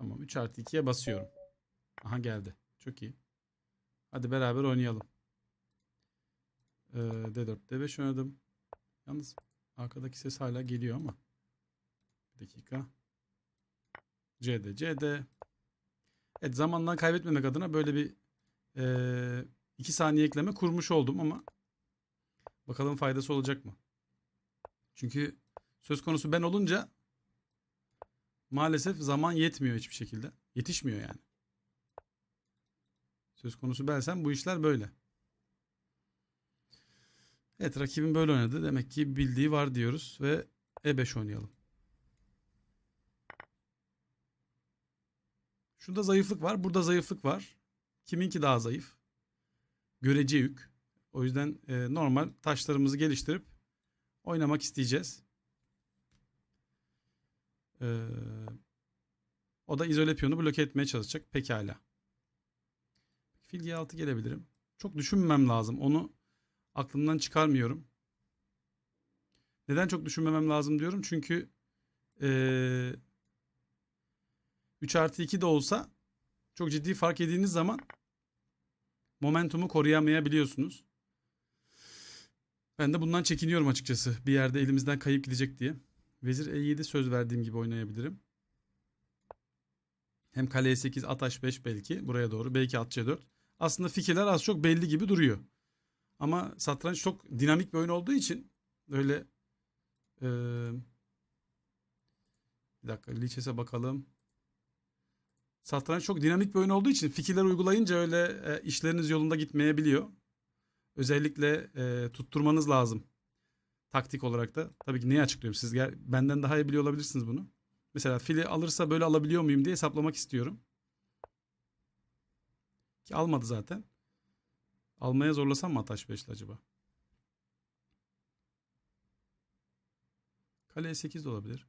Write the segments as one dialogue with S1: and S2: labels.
S1: Tamam 3 artı 2'ye basıyorum. Aha geldi. Çok iyi. Hadi beraber oynayalım. Ee, D4, D5 oynadım. Yalnız arkadaki ses hala geliyor ama. Bir dakika. CD, CD. Evet zamandan kaybetmemek adına böyle bir 2 saniye ekleme kurmuş oldum ama bakalım faydası olacak mı? Çünkü söz konusu ben olunca maalesef zaman yetmiyor hiçbir şekilde. Yetişmiyor yani. Söz konusu bensem bu işler böyle. Evet rakibim böyle oynadı. Demek ki bildiği var diyoruz ve E5 oynayalım. Şunda zayıflık var. Burada zayıflık var. Kiminki daha zayıf? Görece yük. O yüzden e, normal taşlarımızı geliştirip oynamak isteyeceğiz. Ee, o da izole piyonu bloke etmeye çalışacak. Pekala. Fil G6 gelebilirim. Çok düşünmem lazım. Onu aklımdan çıkarmıyorum. Neden çok düşünmemem lazım diyorum? Çünkü ee, 3 artı 2 de olsa çok ciddi fark yediğiniz zaman momentumu koruyamayabiliyorsunuz. Ben de bundan çekiniyorum açıkçası. Bir yerde elimizden kayıp gidecek diye. Vezir E7 söz verdiğim gibi oynayabilirim. Hem kale E8 at H5 belki buraya doğru. Belki at C4. Aslında fikirler az çok belli gibi duruyor. Ama satranç çok dinamik bir oyun olduğu için öyle ee, bir dakika Lichess'e bakalım. Satranç çok dinamik bir oyun olduğu için fikirler uygulayınca öyle e, işleriniz yolunda gitmeyebiliyor. Özellikle e, tutturmanız lazım. Taktik olarak da. Tabii ki neyi açıklıyorum? Siz gel, benden daha iyi biliyor olabilirsiniz bunu. Mesela fili alırsa böyle alabiliyor muyum diye hesaplamak istiyorum. Ki almadı zaten. Almaya zorlasam mı Ataş 5'li acaba? Kale 8 de olabilir.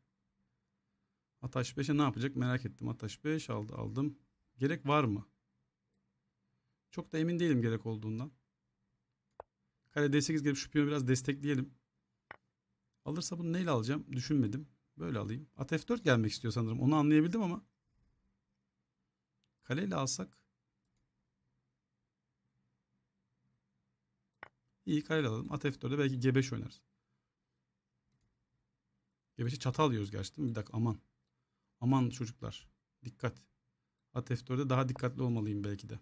S1: Ataş 5'e ne yapacak merak ettim. Ataş 5 aldı aldım. Gerek var mı? Çok da emin değilim gerek olduğundan. Kale D8 gelip şu piyonu biraz destekleyelim. Alırsa bunu neyle alacağım? Düşünmedim. Böyle alayım. At F4 gelmek istiyor sanırım. Onu anlayabildim ama. Kaleyle alsak. İyi kaleyle alalım. At F4'e belki G5 oynarız. G5'e çatal yiyoruz gerçi değil mi? Bir dakika aman. Aman çocuklar. Dikkat. At F4'e daha dikkatli olmalıyım belki de.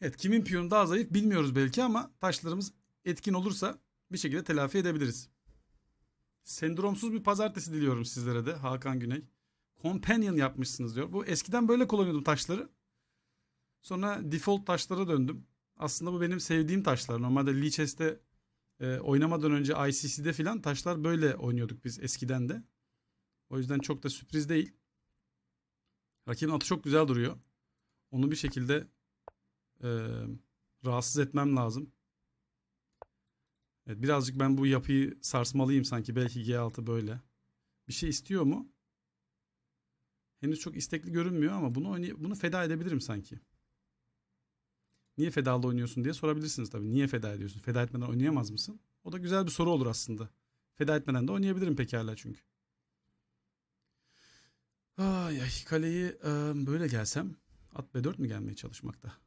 S1: Evet kimin piyonu daha zayıf bilmiyoruz belki ama taşlarımız etkin olursa bir şekilde telafi edebiliriz. Sendromsuz bir pazartesi diliyorum sizlere de Hakan Güney. Companion yapmışsınız diyor. Bu eskiden böyle kullanıyordum taşları. Sonra default taşlara döndüm. Aslında bu benim sevdiğim taşlar. Normalde Lichess'te e, oynamadan önce ICC'de filan taşlar böyle oynuyorduk biz eskiden de. O yüzden çok da sürpriz değil. Rakibin atı çok güzel duruyor. Onu bir şekilde e, rahatsız etmem lazım. Evet, birazcık ben bu yapıyı sarsmalıyım sanki. Belki G6 böyle. Bir şey istiyor mu? Henüz çok istekli görünmüyor ama bunu bunu feda edebilirim sanki. Niye fedalı oynuyorsun diye sorabilirsiniz tabii. Niye feda ediyorsun? Feda etmeden oynayamaz mısın? O da güzel bir soru olur aslında. Feda etmeden de oynayabilirim pekala çünkü. Ay ay kaleyi e, böyle gelsem at B4 mü gelmeye çalışmakta?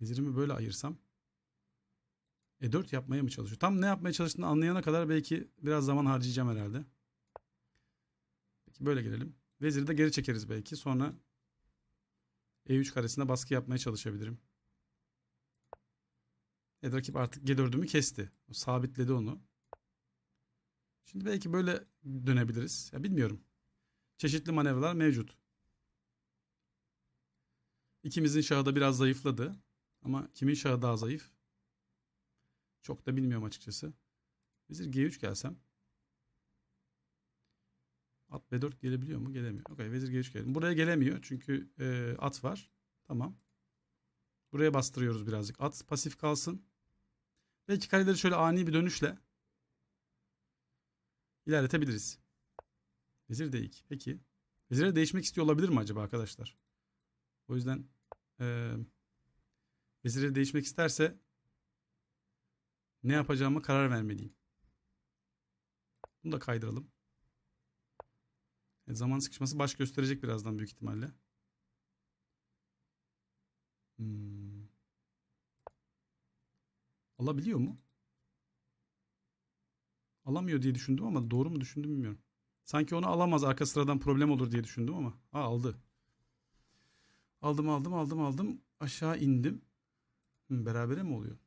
S1: Vezirimi böyle ayırsam E4 yapmaya mı çalışıyor? Tam ne yapmaya çalıştığını anlayana kadar belki biraz zaman harcayacağım herhalde. Peki böyle gelelim. Veziri de geri çekeriz belki. Sonra E3 karesine baskı yapmaya çalışabilirim. Evet rakip artık G4'ümü kesti. O sabitledi onu. Şimdi belki böyle dönebiliriz. Ya bilmiyorum. Çeşitli manevralar mevcut. İkimizin şahı da biraz zayıfladı. Ama kimin şahı daha zayıf? Çok da bilmiyorum açıkçası. Vezir G3 gelsem. At B4 gelebiliyor mu? Gelemiyor. Okay, vezir G3 gelelim. Buraya gelemiyor çünkü e, at var. Tamam. Buraya bastırıyoruz birazcık. At pasif kalsın. Belki kareleri şöyle ani bir dönüşle ilerletebiliriz. Vezir D2. Peki. Vezire değişmek istiyor olabilir mi acaba arkadaşlar? O yüzden e, vezire değişmek isterse ne yapacağımı karar vermeliyim. Bunu da kaydıralım. Evet, zaman sıkışması baş gösterecek birazdan büyük ihtimalle. Hmm. Alabiliyor mu? Alamıyor diye düşündüm ama doğru mu düşündüm bilmiyorum. Sanki onu alamaz arka sıradan problem olur diye düşündüm ama. Ha aldı. Aldım aldım aldım aldım. Aşağı indim. Hı, berabere mi oluyor?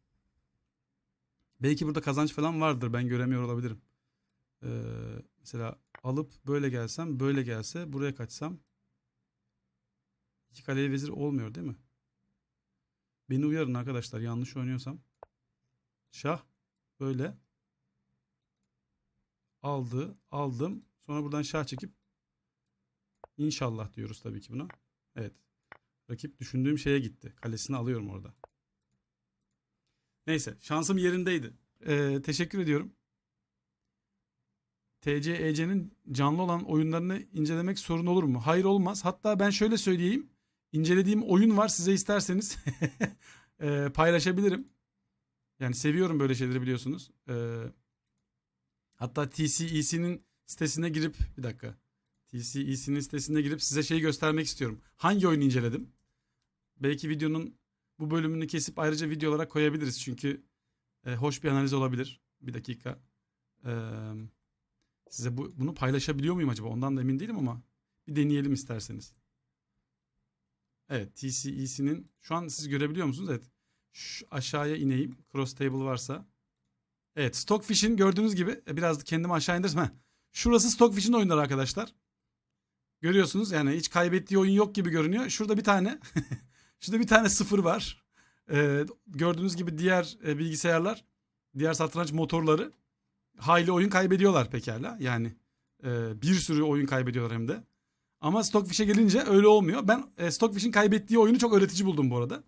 S1: Belki burada kazanç falan vardır. Ben göremiyor olabilirim. Ee, mesela alıp böyle gelsem, böyle gelse, buraya kaçsam iki kaleye vezir olmuyor değil mi? Beni uyarın arkadaşlar yanlış oynuyorsam. Şah böyle aldı, aldım. Sonra buradan şah çekip inşallah diyoruz tabii ki buna. Evet. Rakip düşündüğüm şeye gitti. Kalesini alıyorum orada. Neyse şansım yerindeydi. Ee, teşekkür ediyorum. TC, EC'nin canlı olan oyunlarını incelemek sorun olur mu? Hayır olmaz. Hatta ben şöyle söyleyeyim. İncelediğim oyun var size isterseniz ee, paylaşabilirim. Yani seviyorum böyle şeyleri biliyorsunuz. Ee, hatta TCEC'nin sitesine girip bir dakika. TCEC'nin sitesine girip size şeyi göstermek istiyorum. Hangi oyunu inceledim? Belki videonun bu bölümünü kesip ayrıca video olarak koyabiliriz. Çünkü e, hoş bir analiz olabilir. Bir dakika. Ee, size bu, bunu paylaşabiliyor muyum acaba? Ondan da emin değilim ama bir deneyelim isterseniz. Evet TCEC'nin şu an siz görebiliyor musunuz? Evet. Şu aşağıya ineyim. Cross table varsa. Evet Stockfish'in gördüğünüz gibi e, biraz kendimi aşağı indirdim. Heh. Şurası Stockfish'in oyunları arkadaşlar. Görüyorsunuz yani hiç kaybettiği oyun yok gibi görünüyor. Şurada bir tane şurada bir tane sıfır var. Ee, gördüğünüz gibi diğer e, bilgisayarlar, diğer satranç motorları hayli oyun kaybediyorlar pekala. Yani e, bir sürü oyun kaybediyorlar hem de. Ama Stockfish'e gelince öyle olmuyor. Ben e, Stockfish'in kaybettiği oyunu çok öğretici buldum bu arada.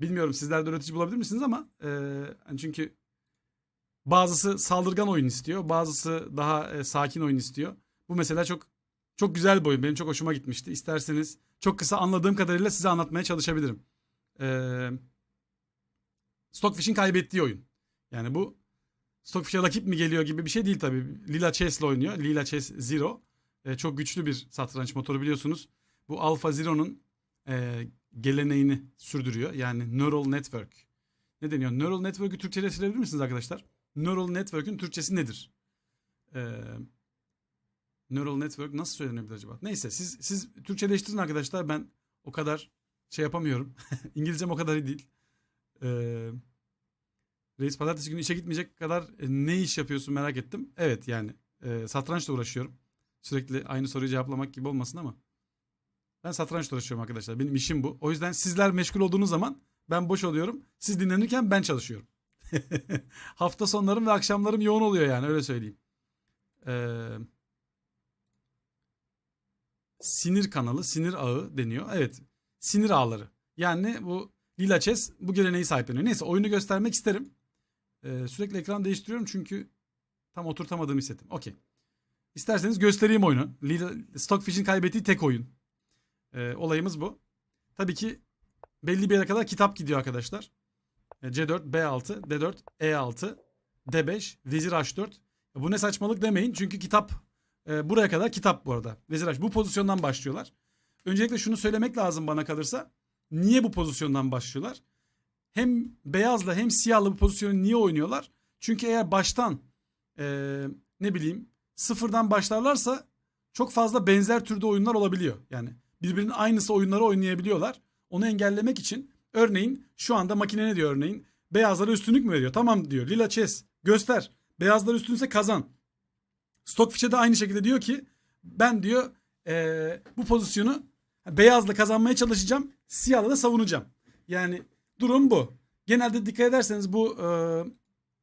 S1: Bilmiyorum sizler de öğretici bulabilir misiniz ama e, hani çünkü bazısı saldırgan oyun istiyor, bazısı daha e, sakin oyun istiyor. Bu mesela çok çok güzel bir oyun. Benim çok hoşuma gitmişti. İsterseniz çok kısa anladığım kadarıyla size anlatmaya çalışabilirim. E, Stockfish'in kaybettiği oyun. Yani bu Stockfish'e rakip mi geliyor gibi bir şey değil tabii. Lila Chess'le oynuyor. Lila Chess Zero. E, çok güçlü bir satranç motoru biliyorsunuz. Bu Alpha Zero'nun e, geleneğini sürdürüyor. Yani Neural Network. Ne deniyor? Neural Network'ü Türkçeleştirebilir misiniz arkadaşlar? Neural Network'ün Türkçesi nedir? Ee, Neural Network nasıl söylenebilir acaba? Neyse siz siz Türkçeleştirin arkadaşlar. Ben o kadar şey yapamıyorum. İngilizcem o kadar iyi değil. Ee, Reis pazartesi günü işe gitmeyecek kadar e, ne iş yapıyorsun merak ettim. Evet yani e, satrançla uğraşıyorum. Sürekli aynı soruyu cevaplamak gibi olmasın ama. Ben satrançla uğraşıyorum arkadaşlar. Benim işim bu. O yüzden sizler meşgul olduğunuz zaman ben boş oluyorum. Siz dinlenirken ben çalışıyorum. Hafta sonlarım ve akşamlarım yoğun oluyor yani öyle söyleyeyim. Ee, sinir kanalı, sinir ağı deniyor. Evet, sinir ağları. Yani bu Lila Chess bu geleneği sahipleniyor. Neyse oyunu göstermek isterim. Ee, sürekli ekran değiştiriyorum çünkü tam oturtamadığımı hissettim. Okey. İsterseniz göstereyim oyunu. Lila, Stockfish'in kaybettiği tek oyun. Ee, olayımız bu. Tabii ki belli bir yere kadar kitap gidiyor arkadaşlar. C4, B6, D4, E6, D5, Vezir H4. Bu ne saçmalık demeyin çünkü kitap e, buraya kadar kitap bu arada. Vezir H bu pozisyondan başlıyorlar. Öncelikle şunu söylemek lazım bana kalırsa. Niye bu pozisyondan başlıyorlar? Hem beyazla hem siyahla bu pozisyonu niye oynuyorlar? Çünkü eğer baştan e, ne bileyim sıfırdan başlarlarsa çok fazla benzer türde oyunlar olabiliyor. Yani birbirinin aynısı oyunları oynayabiliyorlar. Onu engellemek için örneğin şu anda makine ne diyor örneğin? Beyazlara üstünlük mü veriyor? Tamam diyor. Lila chess göster. Beyazlar üstünse kazan. Stockfish'e de aynı şekilde diyor ki ben diyor ee, bu pozisyonu beyazla kazanmaya çalışacağım. Siyahla da savunacağım. Yani durum bu. Genelde dikkat ederseniz bu e,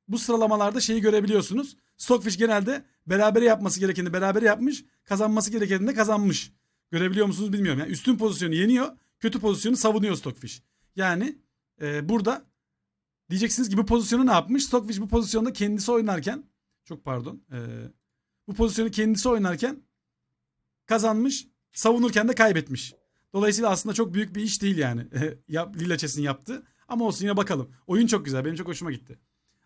S1: bu sıralamalarda şeyi görebiliyorsunuz. Stockfish genelde berabere yapması gerekeni berabere yapmış. Kazanması gerekeni de kazanmış. Görebiliyor musunuz bilmiyorum. Yani üstün pozisyonu yeniyor. Kötü pozisyonu savunuyor Stockfish. Yani e, burada diyeceksiniz ki bu pozisyonu ne yapmış? Stockfish bu pozisyonda kendisi oynarken çok pardon. E, bu pozisyonu kendisi oynarken kazanmış. Savunurken de kaybetmiş. Dolayısıyla aslında çok büyük bir iş değil yani. Lila Chess'in yaptığı. Ama olsun yine bakalım. Oyun çok güzel. Benim çok hoşuma gitti.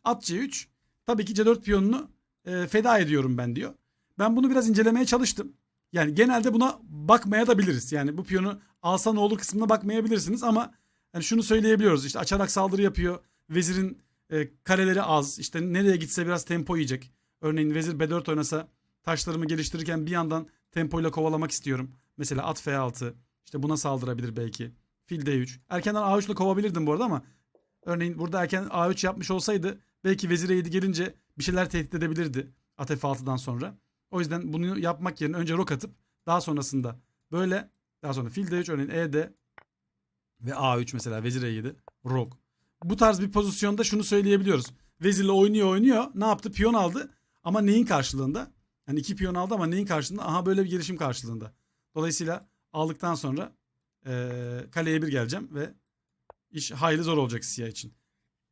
S1: At C3. Tabii ki C4 piyonunu e, feda ediyorum ben diyor. Ben bunu biraz incelemeye çalıştım. Yani genelde buna bakmaya da biliriz. Yani bu piyonu alsa ne olur kısmına bakmayabilirsiniz ama yani şunu söyleyebiliyoruz. İşte açarak saldırı yapıyor. Vezirin e, kareleri az. İşte nereye gitse biraz tempo yiyecek. Örneğin vezir B4 oynasa taşlarımı geliştirirken bir yandan tempoyla kovalamak istiyorum. Mesela at F6. İşte buna saldırabilir belki. Fil D3. Erkenden A3 ile kovabilirdim bu arada ama örneğin burada erken A3 yapmış olsaydı belki vezir E7 gelince bir şeyler tehdit edebilirdi at F6'dan sonra. O yüzden bunu yapmak yerine önce rok atıp daha sonrasında böyle daha sonra fil D3 örneğin ED ve A3 mesela vezir E7 rok. Bu tarz bir pozisyonda şunu söyleyebiliyoruz. Vezirle oynuyor oynuyor. Ne yaptı? Piyon aldı. Ama neyin karşılığında? Yani iki piyon aldı ama neyin karşılığında? Aha böyle bir gelişim karşılığında. Dolayısıyla aldıktan sonra eee kaleye bir geleceğim ve iş hayli zor olacak siyah için.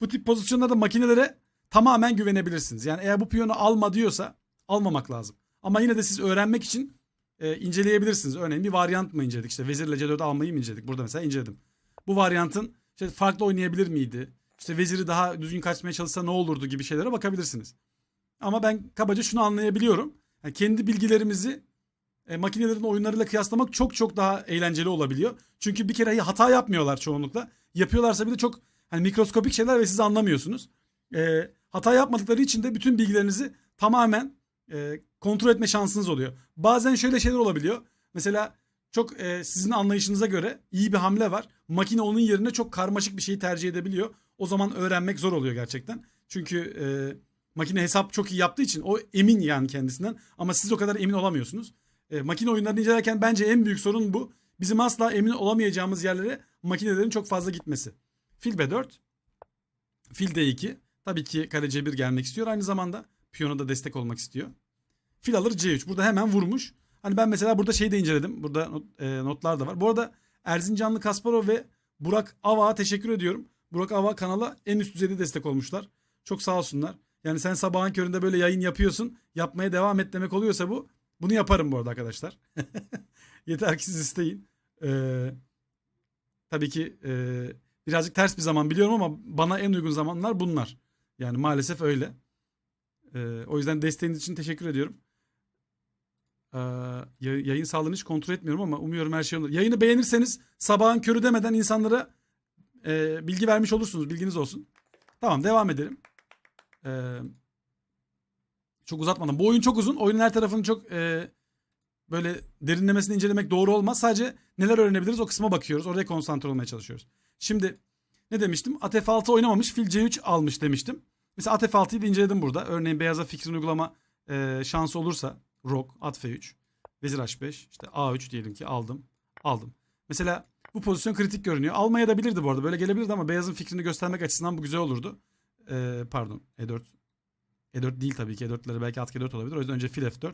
S1: Bu tip pozisyonlarda makinelere tamamen güvenebilirsiniz. Yani eğer bu piyonu alma diyorsa almamak lazım. Ama yine de siz öğrenmek için e, inceleyebilirsiniz. Örneğin bir varyant mı inceledik? İşte vezirle C4 almayı mı inceledik? Burada mesela inceledim. Bu varyantın işte farklı oynayabilir miydi? İşte veziri daha düzgün kaçmaya çalışsa ne olurdu gibi şeylere bakabilirsiniz. Ama ben kabaca şunu anlayabiliyorum. Yani kendi bilgilerimizi e, makinelerin oyunlarıyla kıyaslamak çok çok daha eğlenceli olabiliyor. Çünkü bir kere hata yapmıyorlar çoğunlukla. Yapıyorlarsa bir de çok hani mikroskopik şeyler ve siz anlamıyorsunuz. E, hata yapmadıkları için de bütün bilgilerinizi tamamen e, kontrol etme şansınız oluyor. Bazen şöyle şeyler olabiliyor. Mesela çok e, sizin anlayışınıza göre iyi bir hamle var. Makine onun yerine çok karmaşık bir şeyi tercih edebiliyor. O zaman öğrenmek zor oluyor gerçekten. Çünkü e, makine hesap çok iyi yaptığı için o emin yani kendisinden. Ama siz o kadar emin olamıyorsunuz. E, makine oyunlarını incelerken bence en büyük sorun bu. Bizim asla emin olamayacağımız yerlere makinelerin çok fazla gitmesi. Fil B4. Fil D2. Tabii ki kale C1 gelmek istiyor. Aynı zamanda piyona da destek olmak istiyor. Fil alır C3. Burada hemen vurmuş. Hani ben mesela burada şeyi de inceledim. Burada not- e, notlar da var. Bu arada Erzincanlı Kasparov ve Burak Ava'ya teşekkür ediyorum. Burak Ava kanala en üst düzeyde destek olmuşlar. Çok sağ olsunlar. Yani sen sabahın köründe böyle yayın yapıyorsun. Yapmaya devam et demek oluyorsa bu. Bunu yaparım bu arada arkadaşlar. Yeter ki siz isteyin. Ee, tabii ki e, birazcık ters bir zaman biliyorum ama bana en uygun zamanlar bunlar. Yani maalesef öyle. Ee, o yüzden desteğiniz için teşekkür ediyorum. Ee, yay- yayın sağlığını hiç kontrol etmiyorum ama umuyorum her şey olur. Yayını beğenirseniz sabahın körü demeden insanlara e, bilgi vermiş olursunuz. Bilginiz olsun. Tamam devam edelim. Ee, çok uzatmadan. Bu oyun çok uzun. Oyunun her tarafını çok e, böyle derinlemesine incelemek doğru olmaz. Sadece neler öğrenebiliriz o kısma bakıyoruz. Oraya konsantre olmaya çalışıyoruz. Şimdi ne demiştim? At F6 oynamamış. Fil C3 almış demiştim. Mesela at F6'yı da inceledim burada. Örneğin beyaza fikrini uygulama e, şansı olursa Rok, at F3, Vezir H5, işte A3 diyelim ki aldım. Aldım. Mesela bu pozisyon kritik görünüyor. Almaya da bilirdi bu arada. Böyle gelebilirdi ama beyazın fikrini göstermek açısından bu güzel olurdu. E, pardon E4. E4 değil tabii ki. E4'leri belki at G4 olabilir. O yüzden önce fil F4.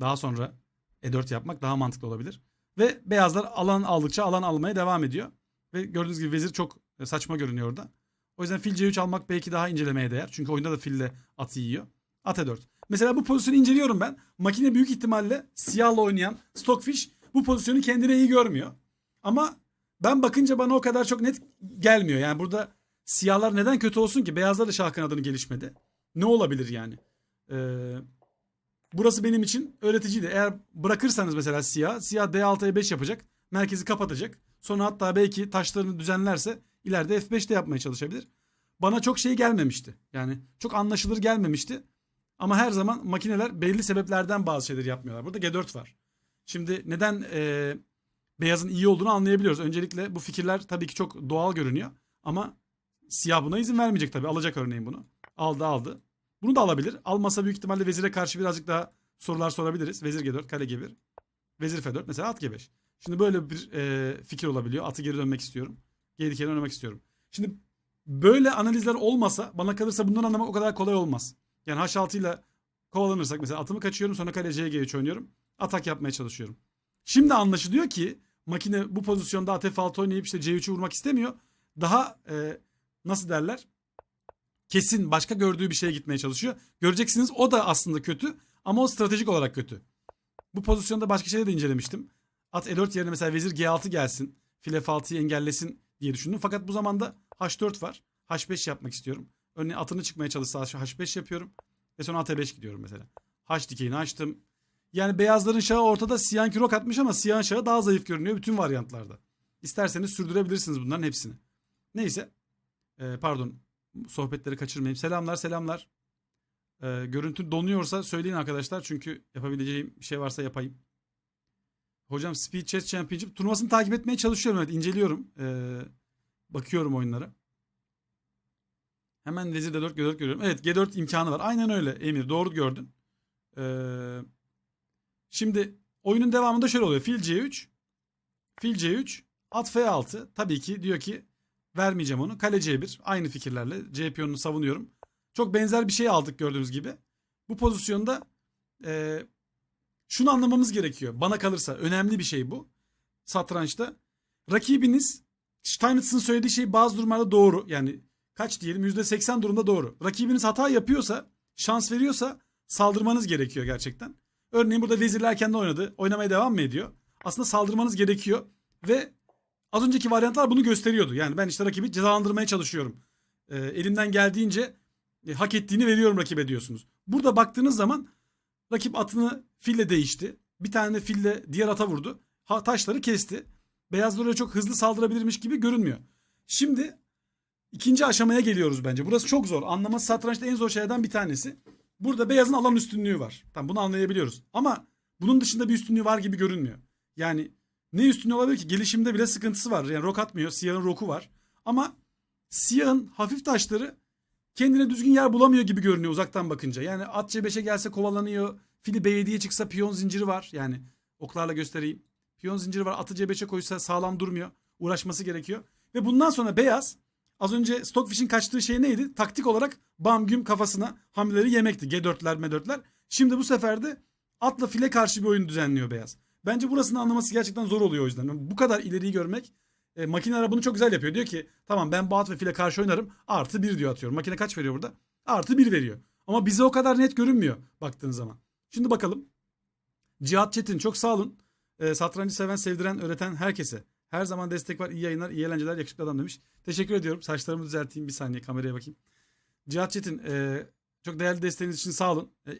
S1: Daha sonra E4 yapmak daha mantıklı olabilir. Ve beyazlar alan aldıkça alan almaya devam ediyor. Ve gördüğünüz gibi vezir çok e, saçma görünüyor orada. O yüzden fil C3 almak belki daha incelemeye değer. Çünkü oyunda da fille atı yiyor. At E4. Mesela bu pozisyonu inceliyorum ben. Makine büyük ihtimalle siyahla oynayan Stockfish bu pozisyonu kendine iyi görmüyor. Ama ben bakınca bana o kadar çok net gelmiyor. Yani burada siyahlar neden kötü olsun ki? Beyazlar da şah kanadını gelişmedi. Ne olabilir yani? Ee, burası benim için öğreticiydi. Eğer bırakırsanız mesela siyah, siyah D6 E5 yapacak. Merkezi kapatacak. Sonra hatta belki taşlarını düzenlerse ileride F5 de yapmaya çalışabilir. Bana çok şey gelmemişti. Yani çok anlaşılır gelmemişti. Ama her zaman makineler belli sebeplerden bazı şeyleri yapmıyorlar. Burada G4 var. Şimdi neden e, beyazın iyi olduğunu anlayabiliyoruz. Öncelikle bu fikirler tabii ki çok doğal görünüyor. Ama siyah buna izin vermeyecek tabii. Alacak örneğin bunu. Aldı aldı. Bunu da alabilir. Almasa büyük ihtimalle vezire karşı birazcık daha sorular sorabiliriz. Vezir G4, kale G1. Vezir F4 mesela at G5. Şimdi böyle bir e, fikir olabiliyor. Atı geri dönmek istiyorum. Geri dikeni oynamak istiyorum. Şimdi böyle analizler olmasa bana kalırsa bunları anlamak o kadar kolay olmaz. Yani H6 ile kovalanırsak mesela atımı kaçıyorum sonra kale C3 oynuyorum. Atak yapmaya çalışıyorum. Şimdi anlaşılıyor ki makine bu pozisyonda at F6 oynayıp işte C3'ü vurmak istemiyor. Daha e, nasıl derler? Kesin başka gördüğü bir şeye gitmeye çalışıyor. Göreceksiniz o da aslında kötü ama o stratejik olarak kötü. Bu pozisyonda başka şeyleri de incelemiştim. At E4 yerine mesela vezir G6 gelsin. Fil F6'yı engellesin diye düşündüm. Fakat bu zamanda H4 var. H5 yapmak istiyorum. Örneğin atını çıkmaya çalışsa H5 yapıyorum. Ve sonra at E5 gidiyorum mesela. H dikeyini açtım. Yani beyazların şahı ortada siyahınki rok atmış ama siyahın şahı daha zayıf görünüyor bütün varyantlarda. İsterseniz sürdürebilirsiniz bunların hepsini. Neyse. Ee, pardon sohbetleri kaçırmayayım. Selamlar selamlar. Ee, görüntü donuyorsa söyleyin arkadaşlar. Çünkü yapabileceğim bir şey varsa yapayım. Hocam Speed Chess Championship turnuvasını takip etmeye çalışıyorum. Evet inceliyorum. Ee, bakıyorum oyunlara. Hemen Vezir D4 G4 görüyorum. Evet G4 imkanı var. Aynen öyle Emir. Doğru gördün. Ee, şimdi oyunun devamında şöyle oluyor. Fil C3. Fil C3. At F6. Tabii ki diyor ki vermeyeceğim onu. Kale C1. Aynı fikirlerle C piyonunu savunuyorum. Çok benzer bir şey aldık gördüğünüz gibi. Bu pozisyonda e, şunu anlamamız gerekiyor. Bana kalırsa önemli bir şey bu. Satrançta. Rakibiniz Steinitz'in söylediği şey bazı durumlarda doğru. Yani kaç diyelim %80 durumda doğru. Rakibiniz hata yapıyorsa, şans veriyorsa saldırmanız gerekiyor gerçekten. Örneğin burada vezirler kendi oynadı. Oynamaya devam mı ediyor? Aslında saldırmanız gerekiyor. Ve az önceki varyantlar bunu gösteriyordu. Yani ben işte rakibi cezalandırmaya çalışıyorum. E, elimden geldiğince e, hak ettiğini veriyorum rakibe diyorsunuz. Burada baktığınız zaman rakip atını fille değişti. Bir tane fille diğer ata vurdu. Ha, taşları kesti. Beyazlar çok hızlı saldırabilirmiş gibi görünmüyor. Şimdi ikinci aşamaya geliyoruz bence. Burası çok zor. Anlaması satrançta en zor şeylerden bir tanesi. Burada beyazın alan üstünlüğü var. Tamam bunu anlayabiliyoruz. Ama bunun dışında bir üstünlüğü var gibi görünmüyor. Yani ne üstünlüğü olabilir ki? Gelişimde bile sıkıntısı var. Yani rok atmıyor. Siyahın roku var. Ama siyahın hafif taşları kendine düzgün yer bulamıyor gibi görünüyor uzaktan bakınca. Yani at C5'e gelse kovalanıyor. Fili B7'ye çıksa piyon zinciri var. Yani oklarla göstereyim. Piyon zinciri var. Atı C5'e koysa sağlam durmuyor. Uğraşması gerekiyor. Ve bundan sonra beyaz az önce Stockfish'in kaçtığı şey neydi? Taktik olarak bam güm kafasına hamleleri yemekti. G4'ler M4'ler. Şimdi bu sefer de atla file karşı bir oyun düzenliyor beyaz. Bence burasını anlaması gerçekten zor oluyor o yüzden. Bu kadar ileriyi görmek e, makineler bunu çok güzel yapıyor. Diyor ki tamam ben bu at ve file karşı oynarım. Artı bir diyor atıyorum. Makine kaç veriyor burada? Artı bir veriyor. Ama bize o kadar net görünmüyor baktığın zaman. Şimdi bakalım. Cihat Çetin çok sağ olun. E, satrancı seven, sevdiren, öğreten herkese. Her zaman destek var. İyi yayınlar, iyi eğlenceler, yakışıklı adam demiş. Teşekkür ediyorum. Saçlarımı düzelteyim bir saniye kameraya bakayım. Cihat Çetin e, çok değerli desteğiniz için sağ olun. E,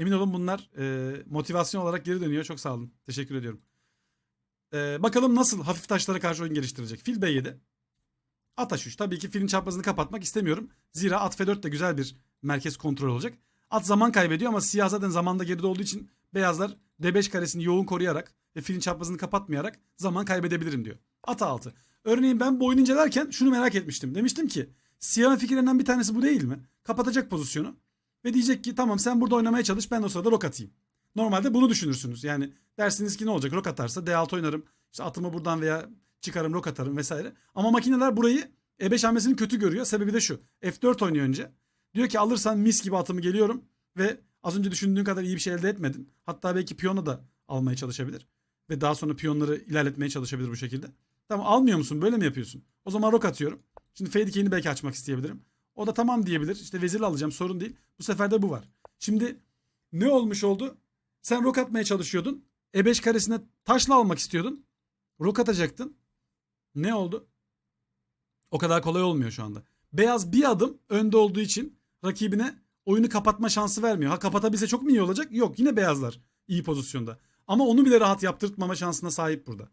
S1: emin olun bunlar e, motivasyon olarak geri dönüyor. Çok sağ olun. Teşekkür ediyorum. E, bakalım nasıl hafif taşlara karşı oyun geliştirecek. Fil B7. At H3. Tabii ki filin çaprazını kapatmak istemiyorum. Zira at F4 de güzel bir merkez kontrol olacak. At zaman kaybediyor ama siyah zaten zamanda geride olduğu için beyazlar D5 karesini yoğun koruyarak ve filin çaprazını kapatmayarak zaman kaybedebilirim diyor. At A6. Örneğin ben bu oyunu incelerken şunu merak etmiştim. Demiştim ki siyahın fikirlerinden bir tanesi bu değil mi? Kapatacak pozisyonu. Ve diyecek ki tamam sen burada oynamaya çalış ben o sırada rok atayım. Normalde bunu düşünürsünüz. Yani dersiniz ki ne olacak rok atarsa D6 oynarım. İşte atımı buradan veya çıkarım rok atarım vesaire. Ama makineler burayı E5 hamlesini kötü görüyor. Sebebi de şu. F4 oynuyor önce. Diyor ki alırsan mis gibi atımı geliyorum ve az önce düşündüğün kadar iyi bir şey elde etmedin. Hatta belki piyonu da almaya çalışabilir. Ve daha sonra piyonları ilerletmeye çalışabilir bu şekilde. Tamam almıyor musun? Böyle mi yapıyorsun? O zaman rok atıyorum. Şimdi fade 2'ni belki açmak isteyebilirim. O da tamam diyebilir. İşte vezirle alacağım sorun değil. Bu sefer de bu var. Şimdi ne olmuş oldu? Sen rok atmaya çalışıyordun. E5 karesine taşla almak istiyordun. Rok atacaktın. Ne oldu? O kadar kolay olmuyor şu anda. Beyaz bir adım önde olduğu için rakibine oyunu kapatma şansı vermiyor. Ha kapatabilse çok mu iyi olacak? Yok yine beyazlar iyi pozisyonda. Ama onu bile rahat yaptırtmama şansına sahip burada.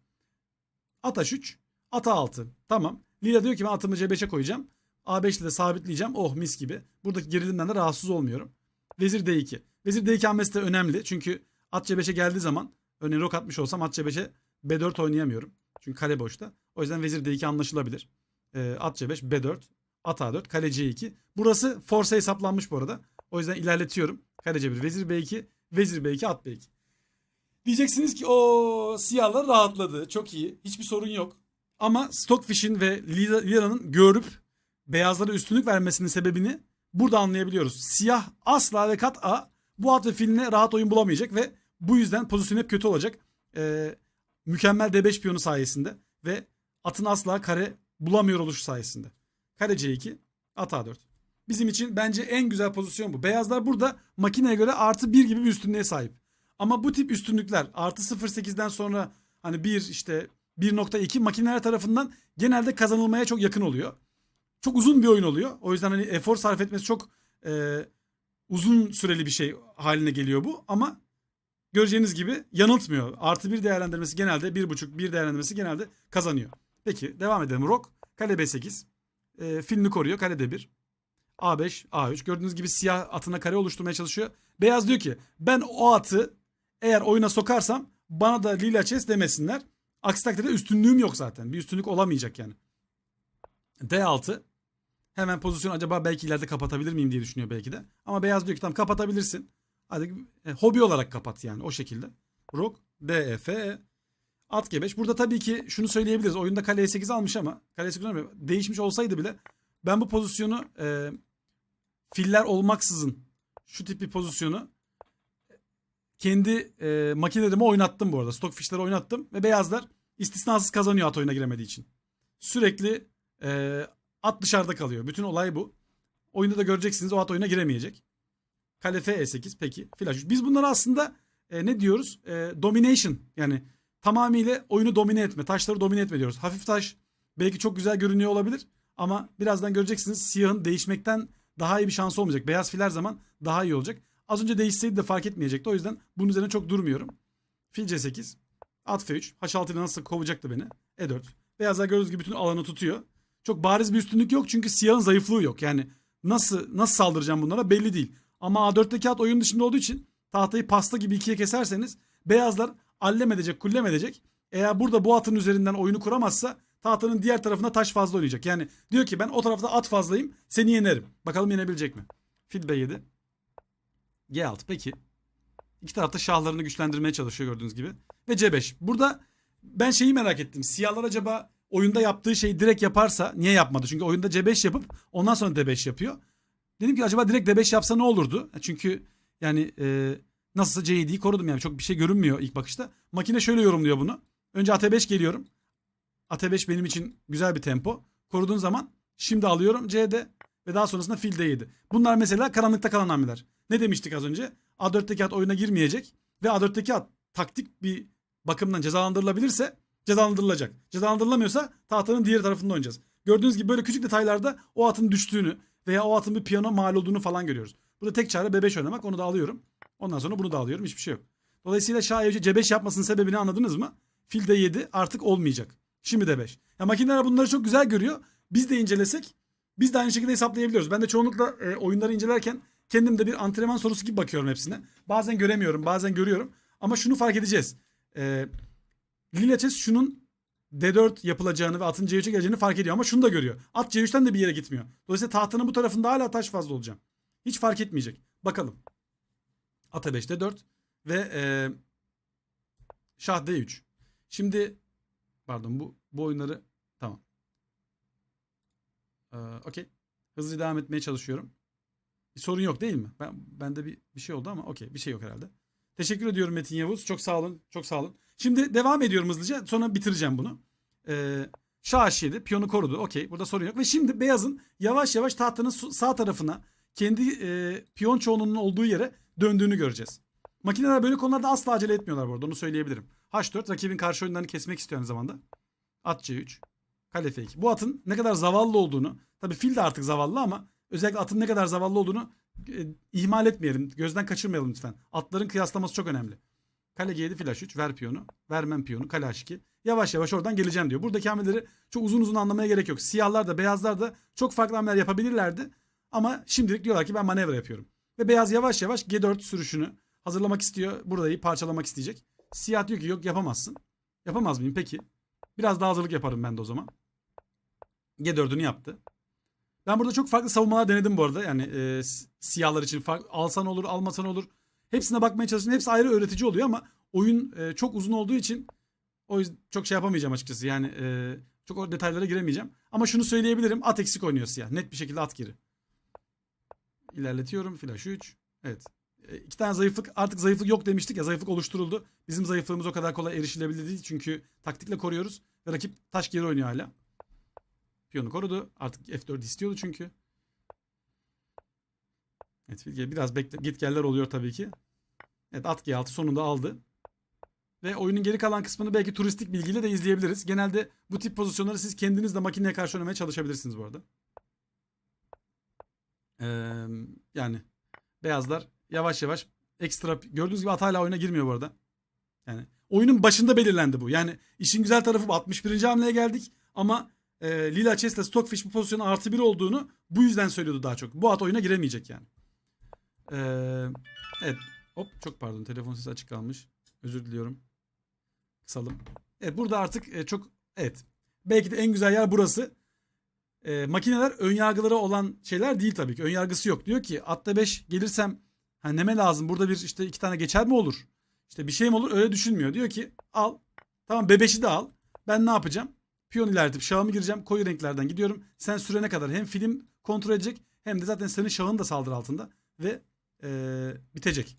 S1: At H3, at A6. Tamam. Lila diyor ki ben atımı C5'e koyacağım. A5 ile de sabitleyeceğim. Oh mis gibi. Buradaki gerilimden de rahatsız olmuyorum. Vezir D2. Vezir D2 hamlesi de önemli. Çünkü at C5'e geldiği zaman örneğin rok atmış olsam at C5'e B4 oynayamıyorum. Çünkü kale boşta. O yüzden vezir D2 anlaşılabilir. Ee, at C5, B4, at A4, kale C2. Burası force hesaplanmış bu arada. O yüzden ilerletiyorum. Kale C1, vezir B2, vezir B2, at B2. Diyeceksiniz ki o siyahlar rahatladı. Çok iyi. Hiçbir sorun yok. Ama Stockfish'in ve Lila'nın görüp beyazlara üstünlük vermesinin sebebini burada anlayabiliyoruz. Siyah asla ve kat a bu at ve filine rahat oyun bulamayacak ve bu yüzden pozisyon hep kötü olacak. Ee, mükemmel D5 piyonu sayesinde ve atın asla kare bulamıyor oluşu sayesinde. Kare C2, at A4. Bizim için bence en güzel pozisyon bu. Beyazlar burada makineye göre artı 1 gibi bir üstünlüğe sahip. Ama bu tip üstünlükler artı 0.8'den sonra hani 1 işte 1.2 makineler tarafından genelde kazanılmaya çok yakın oluyor. Çok uzun bir oyun oluyor. O yüzden hani efor sarf etmesi çok e, uzun süreli bir şey haline geliyor bu. Ama göreceğiniz gibi yanıltmıyor. Artı bir değerlendirmesi genelde bir buçuk bir değerlendirmesi genelde kazanıyor. Peki devam edelim. Rok kale B8. E, filini koruyor. Kale D1. A5, A3. Gördüğünüz gibi siyah atına kare oluşturmaya çalışıyor. Beyaz diyor ki ben o atı eğer oyuna sokarsam bana da lila chess demesinler. Aksi takdirde üstünlüğüm yok zaten. Bir üstünlük olamayacak yani. D6. Hemen pozisyon acaba belki ileride kapatabilir miyim diye düşünüyor belki de. Ama beyaz diyor ki tamam kapatabilirsin. Hadi e, hobi olarak kapat yani o şekilde. Rok D, E. At G5. Burada tabii ki şunu söyleyebiliriz. Oyunda kale E8 almış ama kale E8 oynamıyor. Değişmiş olsaydı bile ben bu pozisyonu e, filler olmaksızın şu tip bir pozisyonu kendi e, makinelerime oynattım bu arada. Stock fishleri oynattım ve beyazlar istisnasız kazanıyor at oyuna giremediği için. Sürekli e, at dışarıda kalıyor. Bütün olay bu. Oyunda da göreceksiniz o at oyuna giremeyecek. Kale F E8 peki. Flash. Biz bunları aslında e, ne diyoruz? E, domination yani tamamıyla oyunu domine etme. Taşları domine etme diyoruz. Hafif taş belki çok güzel görünüyor olabilir. Ama birazdan göreceksiniz siyahın değişmekten daha iyi bir şansı olmayacak. Beyaz fil her zaman daha iyi olacak. Az önce değişseydi de fark etmeyecekti. O yüzden bunun üzerine çok durmuyorum. Fil C8. At F3. H6 ile nasıl kovacaktı beni? E4. Beyazlar gördüğünüz gibi bütün alanı tutuyor. Çok bariz bir üstünlük yok çünkü siyahın zayıflığı yok. Yani nasıl nasıl saldıracağım bunlara belli değil. Ama A4'teki at oyun dışında olduğu için tahtayı pasta gibi ikiye keserseniz beyazlar allem edecek, kullem edecek. Eğer burada bu atın üzerinden oyunu kuramazsa tahtanın diğer tarafına taş fazla oynayacak. Yani diyor ki ben o tarafta at fazlayım seni yenerim. Bakalım yenebilecek mi? Fil B7. G6 peki. İki tarafta şahlarını güçlendirmeye çalışıyor gördüğünüz gibi. Ve C5. Burada ben şeyi merak ettim. Siyahlar acaba oyunda yaptığı şeyi direkt yaparsa niye yapmadı? Çünkü oyunda C5 yapıp ondan sonra D5 yapıyor. Dedim ki acaba direkt D5 yapsa ne olurdu? Çünkü yani e, nasılsa C7'yi korudum yani çok bir şey görünmüyor ilk bakışta. Makine şöyle yorumluyor bunu. Önce AT5 geliyorum. AT5 benim için güzel bir tempo. Koruduğun zaman şimdi alıyorum C'de ve daha sonrasında fil D7. Bunlar mesela karanlıkta kalan hamleler. Ne demiştik az önce? A4'teki at oyuna girmeyecek ve A4'teki at taktik bir bakımdan cezalandırılabilirse cezalandırılacak. Cezalandırılamıyorsa tahtanın diğer tarafında oynayacağız. Gördüğünüz gibi böyle küçük detaylarda o atın düştüğünü veya o atın bir piyano mal olduğunu falan görüyoruz. Burada tek çare B5 oynamak onu da alıyorum. Ondan sonra bunu da alıyorum hiçbir şey yok. Dolayısıyla Şah Evci C5 yapmasının sebebini anladınız mı? Fil D7 artık olmayacak. Şimdi D5. Ya makineler bunları çok güzel görüyor. Biz de incelesek biz de aynı şekilde hesaplayabiliyoruz. Ben de çoğunlukla e, oyunları incelerken kendim de bir antrenman sorusu gibi bakıyorum hepsine. Bazen göremiyorum bazen görüyorum. Ama şunu fark edeceğiz. E, Lila Chess şunun D4 yapılacağını ve atın C3'e geleceğini fark ediyor ama şunu da görüyor. At C3'ten de bir yere gitmiyor. Dolayısıyla tahtanın bu tarafında hala taş fazla olacağım. Hiç fark etmeyecek. Bakalım. Ata 5 D4 ve e, Şah D3. Şimdi pardon bu bu oyunları tamam. Ee, Okey. Hızlı devam etmeye çalışıyorum. Bir sorun yok değil mi? Ben bende bir bir şey oldu ama okey bir şey yok herhalde. Teşekkür ediyorum Metin Yavuz. Çok sağ olun. Çok sağ olun. Şimdi devam ediyorum hızlıca. Sonra bitireceğim bunu. Ee, Şah H7 piyonu korudu. Okey. Burada sorun yok. Ve şimdi beyazın yavaş yavaş tahtanın sağ tarafına kendi e, piyon çoğunluğunun olduğu yere döndüğünü göreceğiz. Makineler böyle konularda asla acele etmiyorlar bu arada. Onu söyleyebilirim. H4 rakibin karşı oyunlarını kesmek istiyor aynı zamanda. At C3. Kale F2. Bu atın ne kadar zavallı olduğunu. Tabii fil de artık zavallı ama özellikle atın ne kadar zavallı olduğunu e, ihmal etmeyelim. Gözden kaçırmayalım lütfen. Atların kıyaslaması çok önemli. Kale G7 fil H3 ver piyonu. Vermem piyonu kale H2. Yavaş yavaş oradan geleceğim diyor. Buradaki hamleleri çok uzun uzun anlamaya gerek yok. Siyahlar da beyazlar da çok farklı hamleler yapabilirlerdi. Ama şimdilik diyorlar ki ben manevra yapıyorum. Ve beyaz yavaş yavaş G4 sürüşünü hazırlamak istiyor. Burayı parçalamak isteyecek. Siyah diyor ki yok yapamazsın. Yapamaz mıyım peki? Biraz daha hazırlık yaparım ben de o zaman. G4'ünü yaptı. Ben burada çok farklı savunmalar denedim bu arada. Yani e, siyahlar için alsan olur, almasan olur. Hepsine bakmaya çalıştım. Hepsi ayrı öğretici oluyor ama oyun e, çok uzun olduğu için o yüzden çok şey yapamayacağım açıkçası. Yani e, çok o detaylara giremeyeceğim. Ama şunu söyleyebilirim. At eksik oynuyor siyah. Net bir şekilde at geri. İlerletiyorum. Flash 3. Evet. E, iki tane zayıflık. Artık zayıflık yok demiştik ya. Zayıflık oluşturuldu. Bizim zayıflığımız o kadar kolay erişilebilir değil. Çünkü taktikle koruyoruz. Rakip taş geri oynuyor hala. Piyonu korudu. Artık F4 istiyordu çünkü. Evet Filge biraz bekle, git geller oluyor tabii ki. Evet at G6 sonunda aldı. Ve oyunun geri kalan kısmını belki turistik bilgiyle de izleyebiliriz. Genelde bu tip pozisyonları siz kendiniz de makineye karşı oynamaya çalışabilirsiniz bu arada. Ee, yani beyazlar yavaş yavaş ekstra gördüğünüz gibi at hala oyuna girmiyor bu arada. Yani oyunun başında belirlendi bu. Yani işin güzel tarafı bu. 61. hamleye geldik ama e, Lila Chess'le Stockfish bu pozisyonun artı bir olduğunu bu yüzden söylüyordu daha çok. Bu at oyuna giremeyecek yani. E, evet. Hop çok pardon telefon sesi açık kalmış. Özür diliyorum. Kısalım. Evet burada artık e, çok evet. Belki de en güzel yer burası. E, makineler ön yargıları olan şeyler değil tabii ki. Ön yargısı yok. Diyor ki atta 5 gelirsem ha neme lazım? Burada bir işte iki tane geçer mi olur? İşte bir şey mi olur? Öyle düşünmüyor. Diyor ki al. Tamam bebeşi de al. Ben ne yapacağım? Piyon ilerletip şahımı gireceğim. Koyu renklerden gidiyorum. Sen sürene kadar hem film kontrol edecek hem de zaten senin şahın da saldırı altında ve e, bitecek.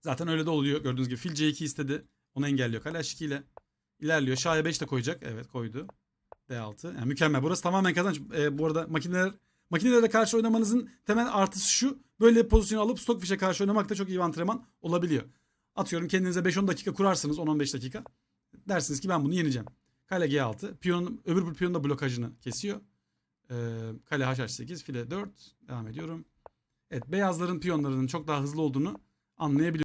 S1: Zaten öyle de oluyor. Gördüğünüz gibi fil C2 istedi. Onu engelliyor. Kale H2 ile ilerliyor. Şah'a 5 de koyacak. Evet koydu. D6. Yani mükemmel. Burası tamamen kazanç. E, bu arada makineler makinelere karşı oynamanızın temel artısı şu. Böyle bir pozisyon alıp Stockfish'e karşı oynamak da çok iyi bir antrenman olabiliyor. Atıyorum kendinize 5-10 dakika kurarsınız. 10-15 dakika. Dersiniz ki ben bunu yeneceğim. Kale G6. Piyonun, öbür bir piyonun da blokajını kesiyor. E, kale H8. File 4. Devam ediyorum. Evet beyazların piyonlarının çok daha hızlı olduğunu anlayabiliyoruz.